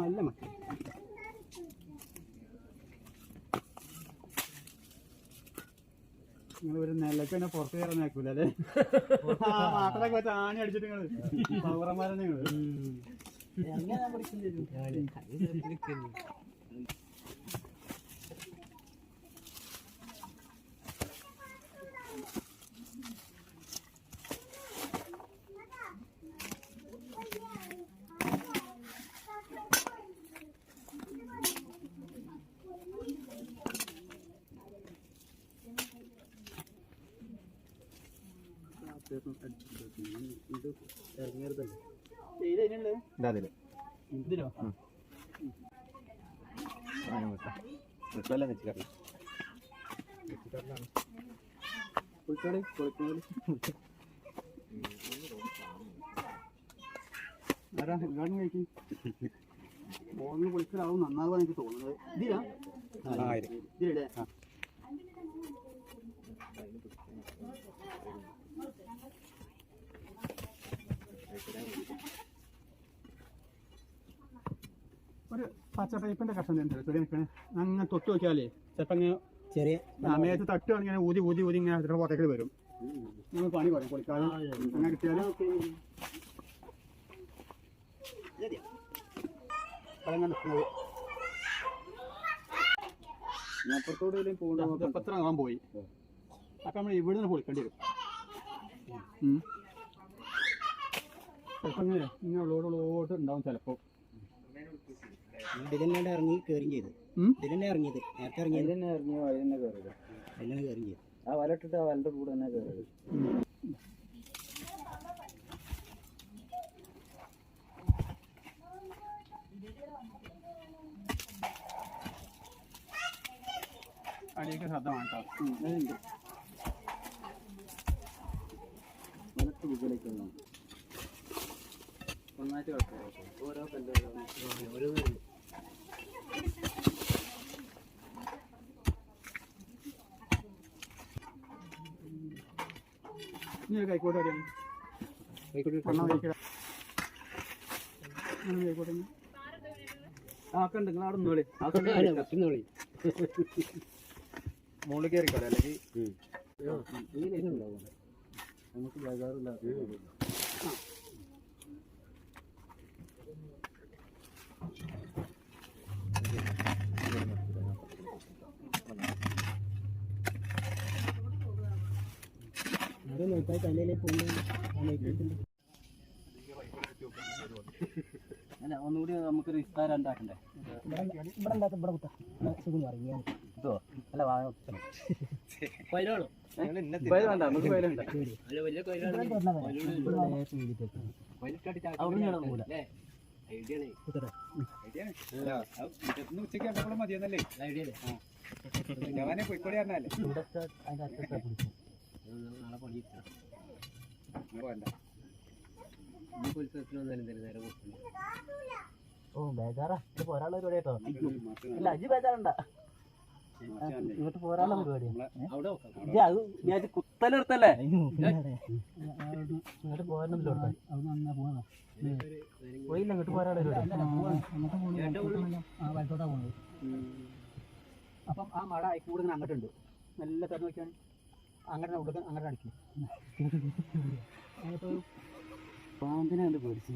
അല്ല മക്ക. നിങ്ങൾ ഒരു നെല്ലൊക്കെ തന്നെ പുറത്ത് കയറാൻ ആക്കൂല അല്ലേ? ആ മാട്ടലൊക്കെ വെച്ച് ആണി അടിച്ചിട്ട് നിങ്ങൾ. പൗറന്മാരാണ് ഉദ്ഘാടനം കഴിക്കും മോളിന് കുളിക്കലാവും നന്നാവുക എനിക്ക് തോന്നുന്നത് ഇതിലാ ഇതിലേ ഒരു പച്ച പൈപ്പിന്റെ കഷ്ണം നിൽക്കണേ അങ്ങനെ തൊട്ട് നോക്കിയാലേ അങ്ങനെ ചെറിയ സമയത്ത് തട്ടുകയാണെങ്കിൽ ഇങ്ങനെ ഊതി ഊതി ഊതി ഇങ്ങനെ അതിന്റെ പുറത്തേക്ക് വരും. നമ്മൾ പണി പറയും കുളിക്കാതെ അങ്ങനെ കിട്ടിയാലും അപ്പുറത്തോടെ പത്ര പോയി. അപ്പൊ നമ്മൾ ഇവിടെ നിന്ന് പൊളിക്കേണ്ടി വരും. ചിലപ്പോ ഇങ്ങനെ ഇങ്ങനെ ഉണ്ടാവും ചിലപ്പോ. ഇതിലെന്നെ ഇറങ്ങി കയറുകയും ചെയ്ത്. ഉം? ഇതിലെന്നെ ഇറങ്ങിയത്. നേരത്തെ ഇറങ്ങിയത്. തന്നെ ഇറങ്ങിയ വഴി തന്നെ കയറിയത് അതിലാണ് കയറുകയും ചെയ്ത്. ആ വല ഇട്ടിട്ട് ആ വലന്റെ കൂടെ തന്നെ കയറിയത് അടിയൊക്കെ വലത്ത് ഒന്നായിട്ട് കുഴപ്പമില്ല ഓരോ കല്ല് ഓരോ ഇനി കൈക്കോട്ട് കൈക്കോട്ടെ ആക്കണ്ട് നിങ്ങൾ അവിടെ മുകളിൽ കയറിക്കോളെ അല്ലെങ്കിൽ നമുക്ക് ബേജാറില്ല. ആരും കല്ലിലെ പോകുന്നത് അല്ല ഒന്നുകൂടി നമുക്കൊരു വിസ്താരം ഉണ്ടാക്കണ്ടേ? ഇവിടെ ഉണ്ടാക്കും ഇവിടെ കുത്താം സുഖം പറയും ഇതോ അല്ല വാഴ ഉച്ചയ്ക്ക് മതിയെന്നല്ലേ? ഞാനേ കോഴിക്കോട് പറഞ്ഞല്ലേ നാളെ പണി വേണ്ട ഓ ബേജാറാ. ഇത് പോരാനുള്ള പരിപാടി കേട്ടോ. അല്ല അജി ബേജാറണ്ട. ഇങ്ങോട്ട് അത് കുത്തലെടുത്തല്ലേ ഇങ്ങോട്ട് പോരാനല്ലോ പോയില്ല ഇങ്ങോട്ട് പോരാനുള്ള പരിപാടി. അപ്പം ആ മഴ കൂടെ ഇങ്ങനെ അങ്ങോട്ടുണ്ട്. നല്ല തുറന്ന് നോക്കിയാണ് അങ്ങനെ കൊടുക്കാൻ അങ്ങനെ അടിക്കും. പാമ്പിനാണ് പേടിച്ചു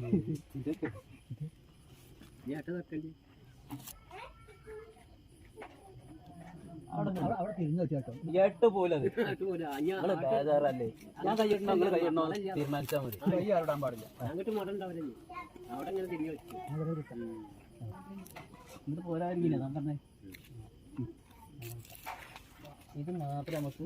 എട്ട് പോലെ ബേജാറല്ലേ? ഞാൻ കൈയിടണോ നിങ്ങൾ കൈയിടണോ തീരുമാനിച്ചാൽ മതി. കൈ ആരോടാൻ പാടില്ല. അങ്ങോട്ട് മുടണ്ടാവില്ല അവിടെ ഇങ്ങനെ തിരിഞ്ഞു വെച്ചു. ഇങ്ങോട്ട് പോരായിരിക്കില്ല ഞാൻ പറഞ്ഞേ. ഇത് മാത്രം നമുക്ക്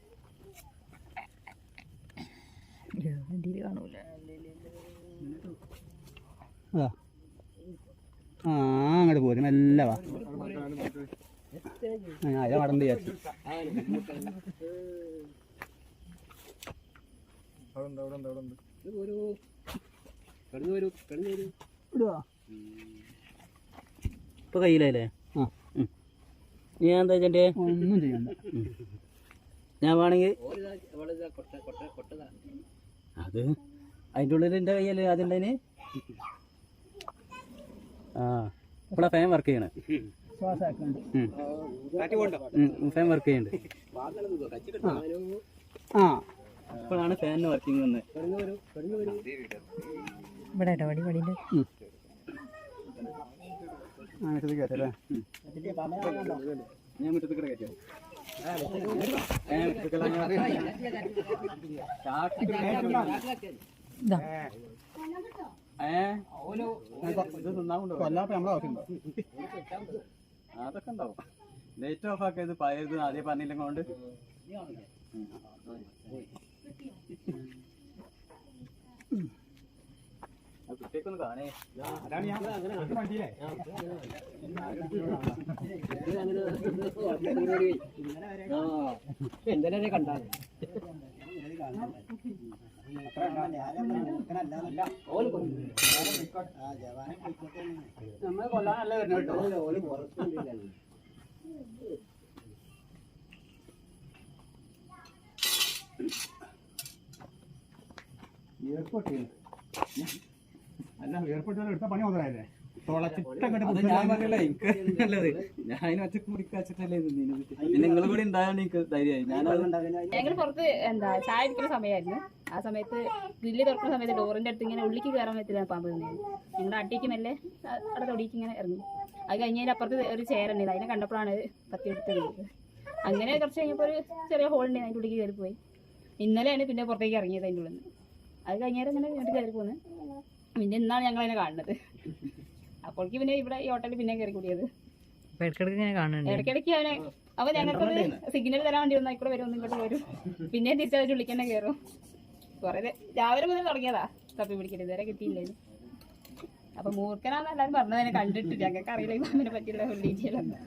ആ ആ, അങ്ങോട്ട് പോരും മെല്ലെ വാ. വിചാരിച്ചു. ഇടുവാ ഇപ്പൊ കയ്യിലല്ലേ ആ. ഞാൻ എന്താ വെച്ചേ ഒന്നും ചെയ്യണ്ട. ഞാൻ വേണമെങ്കിൽ അത് അതിന്റെ ഉള്ളിൽ എന്റെ കയ്യല്ലേ അതുണ്ടതിന് ആ ഇപ്പോഴാ ഫാൻ വർക്ക് ചെയ്യണേ. ഫാൻ വർക്ക് ചെയ്യുന്നുണ്ട് ആ ഇപ്പോഴാണ് ഫാനിന് വർക്കിംഗ് വന്നത് ഇവിടെ ഞാൻ മുറ്റത്ത് കൂടെ അതൊക്കെ ഉണ്ടാവും ലൈറ്റ് ഓഫ് ആക്കിയത് പഴയത് ആദ്യം പറഞ്ഞില്ലെങ്കിൽ കൊണ്ട് കുട്ടിയൊക്കെ കാണേ അതാണ് ഞാൻ ഇത് വണ്ടിയിലേ എന്തെല്ലാം കണ്ടാണ് നമ്മൾ കൊല്ലാനല്ല വരുന്നത് കേട്ടോ ഏർപ്പെട്ട് അല്ല നിങ്ങൾ കൂടി ഉണ്ടായാലും എനിക്ക് ധൈര്യമായി. ഞാനത് ഞങ്ങൾ പുറത്ത് എന്താ ചായ എടുക്കുന്ന സമയമായിരുന്നു. ആ സമയത്ത് ഗ്രില്ല് തുറക്കുന്ന സമയത്ത് ഡോറിന്റെ അടുത്ത് ഇങ്ങനെ ഉള്ളിക്ക് കയറാൻ പറ്റില്ല പാമ്പ് തന്നെയാണ് ഞങ്ങളുടെ അട്ടിക്ക് മെല്ലെ അവിടെ തൊടിക്ക് ഇങ്ങനെ ഇറങ്ങി. അത് കഴിഞ്ഞതിന് അപ്പുറത്ത് ഒരു ചെയർ ഉണ്ടായിരുന്നു അതിനെ കണ്ടപ്പോഴാണ് പത്തി എടുത്ത് വീണത് അങ്ങനെ കുറച്ച് കഴിഞ്ഞപ്പോൾ ഒരു ചെറിയ ഹോൾ ഉണ്ട്. അതിന്റെ ഉള്ളിൽ കയറി പോയി ഇന്നലെയാണ് പിന്നെ പുറത്തേക്ക് ഇറങ്ങിയത് അതിന്റെ ഉള്ളിൽ നിന്ന് അത് കഴിഞ്ഞാൽ ഇങ്ങനെ വീട്ടിൽ കയറി പോകുന്നത് പിന്നെ ഇന്നാണ് ഞങ്ങൾ അതിനെ കാണുന്നത്. അപ്പോഴേക്ക് പിന്നെ ഇവിടെ ഈ ഹോട്ടലിൽ പിന്നെ കയറി കൂടിയത്. ഇടയ്ക്കിടയ്ക്ക് അവനെ അവ ഞങ്ങൾക്ക് സിഗ്നൽ തരാൻ വേണ്ടി വന്നാൽ ഇവിടെ വരും ഒന്നും ഇങ്ങോട്ട് വരും. പിന്നെ തിരിച്ചവർ വിളിക്കാൻ തന്നെ കയറും കുറേ രാവിലെ മുതൽ തുടങ്ങിയതാ തപ്പി പിടിക്കരുത് ഇതുവരെ കിട്ടിയില്ലേ അപ്പൊ മൂർഖനാന്ന് എല്ലാവരും പറഞ്ഞത് കണ്ടിട്ട് ഞങ്ങൾക്ക് അറിയില്ല ഈ പാമ്പിനെ പറ്റിയുള്ള ഡീറ്റെയിൽ ഒന്നും